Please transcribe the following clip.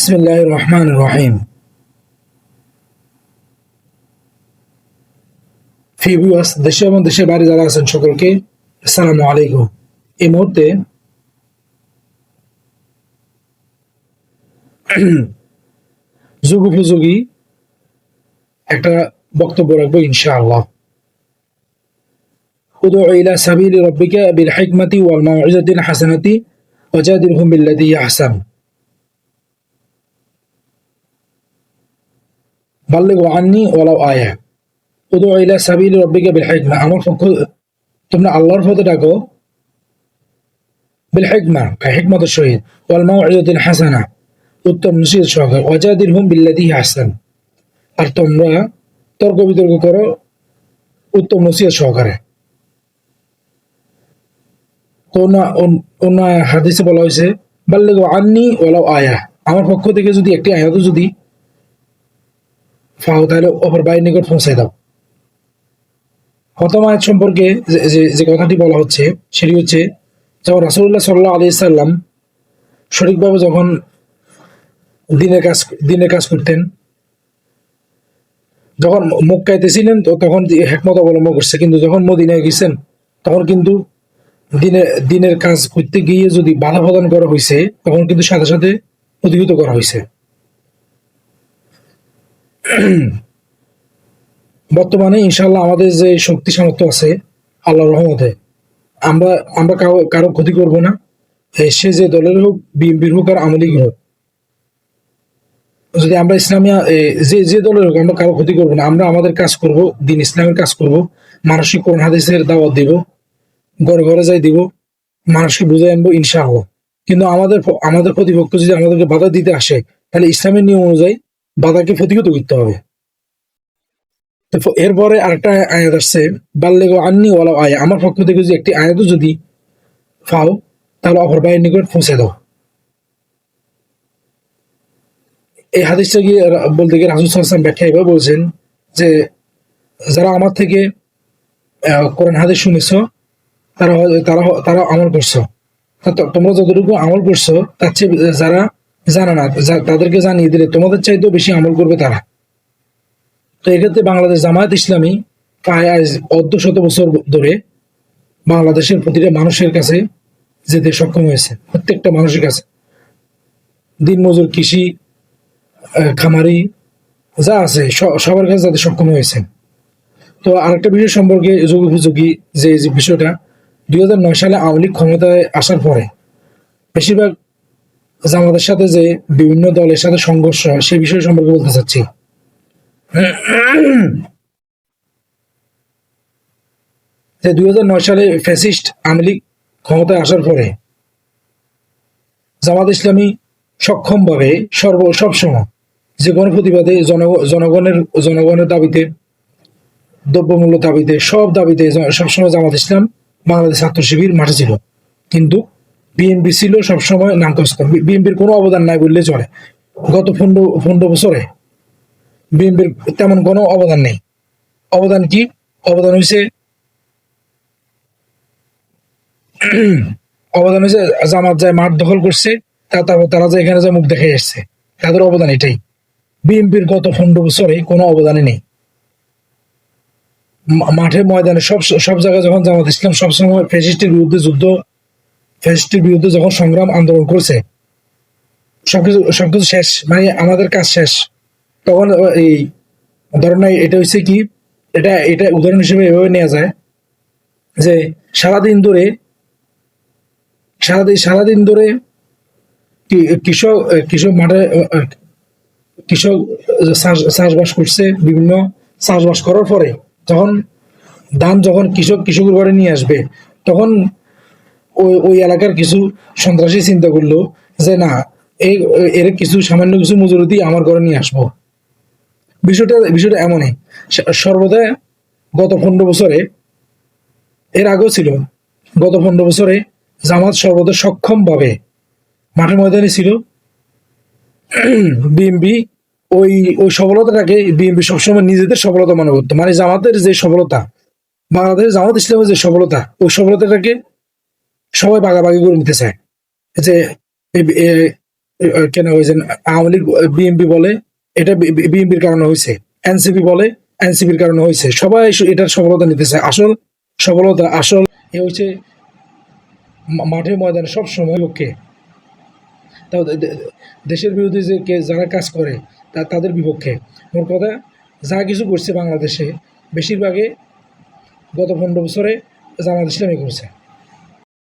বিসমিল্লাহ রহমান রহিম ফিবিওয়াস দেশে এবং দেশের বাইরে যারা আছেন সকলকে, আসসালামু আলাইকুম। এই মুহূর্তে যুগ উপযোগী একটা বক্তব্য রাখব ইনশাআল্লাহ। উদু ইলা সাবিল রব্বিকা বিল হিকমাতি ওয়াল মাউইজাতিল হাসানাতি ওয়াজাদিলহুম বিল্লাতি আহসান। বাল্লিগ আননি ওলাও আয়া উদু ইলা সাবিল রব্বিকে বিল হিকমা আমার পক্ষ তোমরা আল্লাহর পথে ডাকো বিল হিকমা হেকমা হেকমত শহীদ ওয়াল মাউ ইদুদ্দিন হাসানা উত্তম নসিহত সহকার। ওয়াজাদিল হুম বিল্লাদি হাসান আর তোমরা তর্ক বিতর্ক করো উত্তম নসির সহকারে। কোনা ওনা হাদিসে বলা হয়েছে, বাল্লিগ আননি ওলাও আয়া। আমার পক্ষ থেকে যদি একটি আয়াত যদি তাহলে অপর নিকট পৌঁছাই দাও। প্রথম আয়াত সম্পর্কে যে- কথাটি বলা হচ্ছে, সেটি হচ্ছে, যখন রাসুল্লাহ সাল্লাহ আলি সাল্লাম সঠিকভাবে যখন দিনের কাজ কাজ করতেন, যখন ছিলেন তো তখন হেকমত অবলম্বন করছে। কিন্তু যখন মদিনায় গেছেন, তখন কিন্তু দিনের দিনের কাজ করতে গিয়ে যদি বাধা প্রদান করা হয়েছে তখন কিন্তু সাথে সাথে প্রতিহত করা হয়েছে বর্তমানে ইনশাল্লাহ আমাদের যে শক্তি সামর্থ্য আছে আল্লাহ রহমতে, আমরা আমরা কারও ক্ষতি করব না। সে যে দলের হোক, বিএনপির হোক আর আমলি হোক। যদি আমরা ইসলামিয়া যে যে দলের হোক, আমরা কারও ক্ষতি করব না। আমরা আমাদের কাজ করব, দিন ইসলামের কাজ করব, মানসিক কোরআন হাদিসের দাওয়াত দিব, ঘরে ঘরে যাই দিব, মানুষকে বুঝাই আনব ইনশাআল্লাহ। কিন্তু আমাদের আমাদের প্রতিপক্ষ যদি আমাদেরকে বাধা দিতে আসে, তাহলে ইসলামের নিয়ম অনুযায়ী বাধাকে প্রতিহত করতে হবে। এরপরে আরেকটা আয়াত আসছে, বাল্লেগ আন্নি ওয়ালা আয়। আমার পক্ষ থেকে যদি একটি আয়াতও যদি ফাও তাহলে অপর ভাইয়ের নিকট পৌঁছে দাও। এই হাদিসটা গিয়ে বলতে গিয়ে রাসুল সাল্লাম ব্যাখ্যা এভাবে বলছেন যে যারা আমার থেকে কোরআন হাদিস শুনেছ, তারা তারা তারা আমল করছ। তোমরা যতটুকু আমল করছ, তার চেয়ে, যারা জানে না তাদেরকে জানিয়ে দিলে তোমাদের চাইতেও বেশি আমল করবে তারা। তো এক্ষেত্রে বাংলাদেশ জামায়াত ইসলামী প্রায় আজ অর্ধ শত বছর ধরে বাংলাদেশের প্রতিটা মানুষের কাছে যেতে সক্ষম হয়েছে, প্রত্যেকটা মানুষের কাছে। দিনমজুর কৃষি খামারি, যা আছে সবার কাছে যাতে সক্ষম হয়েছে। তো আরেকটা বিষয় সম্পর্কে যোগ উপযোগী যে বিষয়টা, দুই হাজার নয় সালে আওয়ামী ক্ষমতায় আসার পরে বেশিরভাগ জামাতের সাথে যে বিভিন্ন দলের সাথে সংঘর্ষ হয় সেই বিষয় সম্পর্কে বলতে চাচ্ছি। যে দুই নয় সালে ফ্যাসিস্ট আওয়ামী লীগ ক্ষমতায় আসার পরে জামাত ইসলামী সক্ষমভাবে সর্ব, সবসময় যে কোনো প্রতিবাদে জনগ- জনগণের জনগণের দাবিতে, দ্রব্যমূল্য দাবিতে, সব দাবিতে সবসময় জামাত ইসলাম বাংলাদেশ ছাত্র শিবির মাঠে ছিল। কিন্তু বিএনপি ছিল সবসময় নামকস্ত বিএনপির কোনো অবদান নাই বললে চলে। গত পনেরো পনেরো বছরে বিএনপির তেমন কোনো অবদান নেই। অবদান কি? অবদান হয়েছে অবদান হয়েছে জামাত যায় মাঠ দখল করছে তারপর তারা যে এখানে যে মুখ দেখে এসছে তাদের অবদান এটাই। বিএনপির গত পনেরো বছরে কোনো অবদানই নেই। মাঠে ময়দানে সব সব জায়গায় যখন জামাত ইসলাম সবসময় ফ্যাসিস্টের বিরুদ্ধে যুদ্ধ ফ্যাসিস্টের বিরুদ্ধে যখন সংগ্রাম আন্দোলন করছে, সবকিছু সবকিছু শেষ মানে আমাদের কাজ শেষ। তখন এই ধরেন এটা হচ্ছে কি, এটা এটা উদাহরণ হিসেবে এভাবে নেওয়া যায় যে সারাদিন ধরে, সারাদিন সারাদিন ধরে কৃষক কৃষক মাঠে, কৃষক চাষবাস করছে, বিভিন্ন চাষবাস করার পরে যখন ধান যখন কৃষক, কৃষকের ঘরে নিয়ে আসবে, তখন ওই ওই এলাকার কিছু সন্ত্রাসী চিন্তা করল যে, না, এই, এর কিছু সামান্য কিছু মজুরি দিয়ে আমার ঘরে নিয়ে আসব। বিষয়টা বিষয়টা এমনই। সর্বদা গত পনেরো বছরে, এর আগেও ছিল, গত পনেরো বছরে জামাত সর্বদা সক্ষম ভাবে মাঠে ময়দানে ছিল। বিএমপি ওই ওই সফলতাটাকে বিএনপি সবসময় নিজেদের সফলতা মনে করতো। মানে জামাতের যে সফলতা, বাংলাদেশের জামাত ইসলামের যে সফলতা, ওই সফলতাটাকে সবাই বাগাবাগি করে নিতে চায় যে কেন হয়েছে আওয়ামী লীগ বিএনপি বলে, এটা বিএনপির কারণে হয়েছে। এনসিপি বলে, এনসিপির কারণে হয়েছে। সবাই এটার সফলতা নিতেছে। আসল সফলতা, আসল এ হচ্ছে মাঠে ময়দানে সব সময় পক্ষে তাও দেশের বিরুদ্ধে যে কে, যারা কাজ করে, তা, তাদের বিপক্ষে। মোট কথা, যা কিছু করছে বাংলাদেশে, বেশিরভাগে গত পনেরো বছরে জামাত ইসলামী করছে।